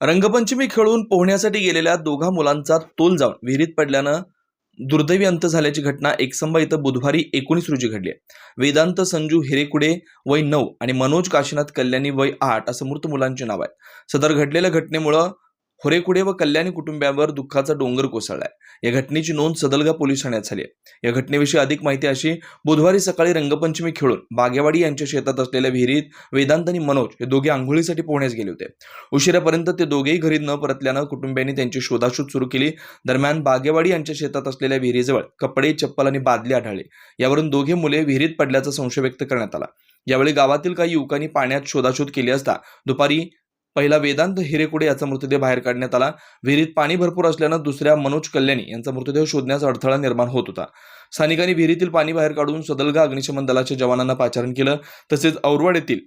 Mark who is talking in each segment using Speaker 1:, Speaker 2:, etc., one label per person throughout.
Speaker 1: रंगपंचमी खेळून पोहण्यासाठी गेलेल्या दोघा मुलांचा तोल जाऊन विहिरीत पडल्यानं दुर्दैवी अंत झाल्याची घटना एकसंबा इथं बुधवारी एकोणीस रोजी घडली आहे. वेदांत संजू हिरेकुडे वय नऊ आणि मनोज काशीनाथ कल्याणी वय आठ असं मृत मुलांची नाव आहेत सदर घडलेल्या घटनेमुळं होरेकुडे व कल्याणी कुटुंबियांवर दुःखाचा डोंगर कोसळलाय. या घटनेची नोंद सदलगा पोलीस ठाण्यात झाली आहे. या घटनेविषयी अधिक माहिती अशी बुधवारी सकाळी रंगपंचमी खेळून बागेवाडी यांच्या शेतात असलेल्या विहिरीत वेदांत आणि मनोज हे दोघे आंघोळीसाठी पोहण्यास गेले होते. उशिरापर्यंत ते दोघेही घरी न परतल्यानं कुटुंबियांनी त्यांची शोधाशोध सुरू केली. दरम्यान बागेवाडी यांच्या शेतात असलेल्या विहिरीजवळ कपडे चप्पल आणि बादली आढळले. यावरून दोघे मुले विहिरीत पडल्याचा संशय व्यक्त करण्यात आला. यावेळी गावातील काही युवकांनी पाण्यात शोधाशोध केली असता दुपारी पहिला वेदांत हिरेकुडे याचा मृतदेह बाहेर काढण्यात आला. विहिरीत पाणी भरपूर असल्यानं दुसऱ्या मनोज कल्याणी यांचा मृतदेह शोधण्याचा अडथळा निर्माण होत होता. स्थानिकांनी विहिरीतील पाणी बाहेर काढून सदलगा अग्निशमन दलाच्या जवानांना पाचारण केलं. तसेच औरवाड येथील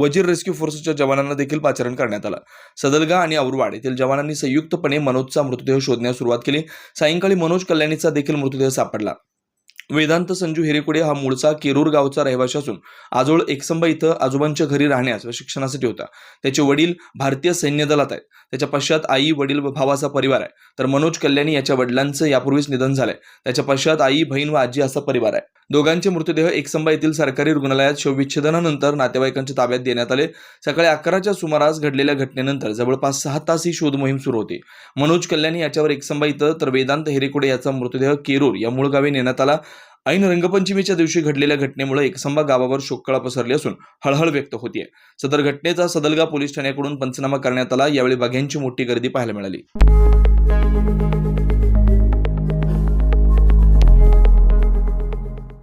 Speaker 1: वजीर रेस्क्यू फोर्सच्या जवानांना देखील पाचारण करण्यात आलं. सदलगा आणि औरवाड येथील जवानांनी संयुक्तपणे मनोजचा मृतदेह शोधण्यास सुरुवात केली. सायंकाळी मनोज कल्याणीचा देखील मृतदेह सापडला. वेदांत संजू हिरेकुडे हा मूळचा केरूर गावचा रहिवाशी असून आजोळ एकसंबा इथं आजोबांच्या घरी राहण्यास व शिक्षणासाठी होता. त्याचे वडील भारतीय सैन्य दलात आहेत. त्याच्या पश्चात आई वडील व भावाचा परिवार आहे. तर मनोज कल्याणी याच्या वडिलांचं यापूर्वीच निधन झालंय. त्याच्या पश्चात आई बहीण व आजी असा परिवार आहे. दोघांचे मृतदेह एकसंबा येथील सरकारी रुग्णालयात शवविच्छेदनानंतर नातेवाईकांच्या ताब्यात देण्यात आले. सकाळी अकराच्या सुमारास घडलेल्या घटनेनंतर जवळपास सहा तास ही शोध मोहीम सुरू होती. मनोज कल्याणी याच्यावर एकसंबा इथं तर वेदांत हिरेकुडे याचा मृतदेह केरूर या मूळ गावी नेण्यात आला. ऐन रंगपंचमीच्या दिवशी घडलेल्या घटनेमुळे एकसंबा गावावर शोककळा पसरली असून हळहळ व्यक्त होतीये. सदर घटनेचा सदलगा पोलीस ठाण्याकडून पंचनामा करण्यात आला. यावेळी बघ्यांची मोठी गर्दी पाहायला मिळाली.